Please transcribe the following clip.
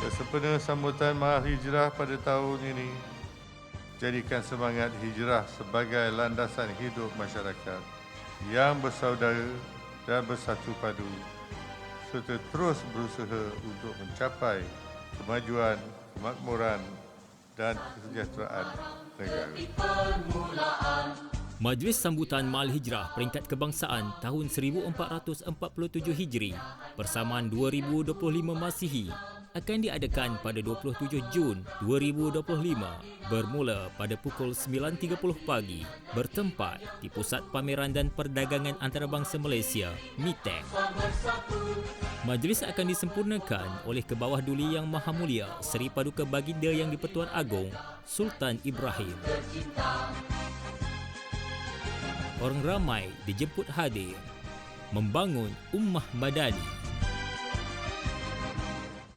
Bersempena sambutan Mahal Hijrah pada tahun ini, jadikan semangat hijrah sebagai landasan hidup masyarakat yang bersaudara dan bersatu padu serta terus berusaha untuk mencapai kemajuan, kemakmuran dan kesejahteraan negara. Majlis Sambutan Mal Hijrah Peringkat Kebangsaan tahun 1447 Hijri persamaan 2025 Masihi akan diadakan pada 27 Jun 2025 bermula pada pukul 9.30 pagi bertempat di Pusat Pameran dan Perdagangan Antarabangsa Malaysia MITEC. Majlis akan disempurnakan oleh Kebawah Duli Yang Maha Mulia Seri Paduka Baginda Yang di-Pertuan Agong Sultan Ibrahim. Orang ramai dijemput hadir membangun ummah madani